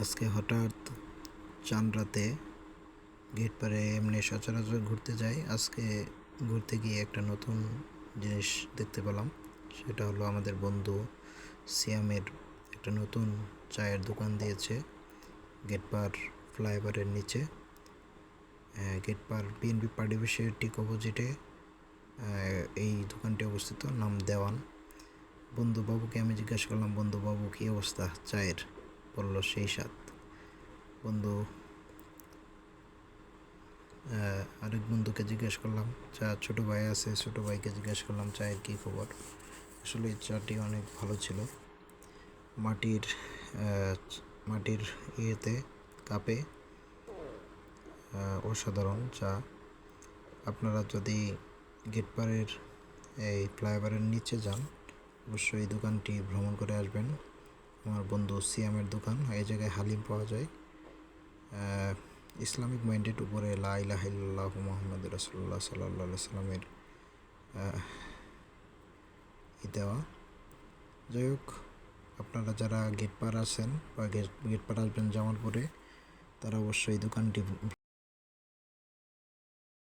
আজকে হঠাৎ চান রাতে গেট পারে এমনি সচরাচর ঘুরতে যাই। আজকে ঘুরতে গিয়ে একটা নতুন জিনিস দেখতে পেলাম। সেটা হলো আমাদের বন্ধু সিয়ামের একটা নতুন চায়ের দোকান দিয়েছে গেট পার ফ্লাইওভারের নিচে। গেট পার বিএনপি পার্টি অফিসের ঠিক অপোজিটে এই দোকানটি অবস্থিত, নাম দেওয়ান। বন্ধুবাবুকে আমি জিজ্ঞাসা করলাম, বন্ধুবাবু, কী অবস্থা চায়ের? বলল সেই স্বাদ। বন্ধু আরেক বন্ধুকে জিজ্ঞেস করলাম, চা, ছোটো ভাই আছে? ছোটো ভাইকে জিজ্ঞেস করলাম, চায়ের কী খবর? আসলে চাটি অনেক ভালো ছিল। মাটির মাটির ইয়েতে কাপে অসাধারণ চা। আপনারা যদি গেটপাড়ের এই ফ্লাইওভারের নিচে যান, অবশ্যই দোকানটি ভ্রমণ করে আসবেন। আমার বন্ধু সিয়ামের দোকান, এই জায়গায় হালিম পাওয়া যায়। ইসলামিক মাইন্ডেড উপরে লাইলা হাইল্লাহ ইল্লাল্লাহ মোহাম্মদ রসুল্লাহ সাল্লাহ সাল্লামের ই দেওয়া। যাই হোক, আপনারা যারা গেট পার আছেন বা গেট গেট পার আসবেন জামালপুরে, তারা অবশ্যই দোকানটি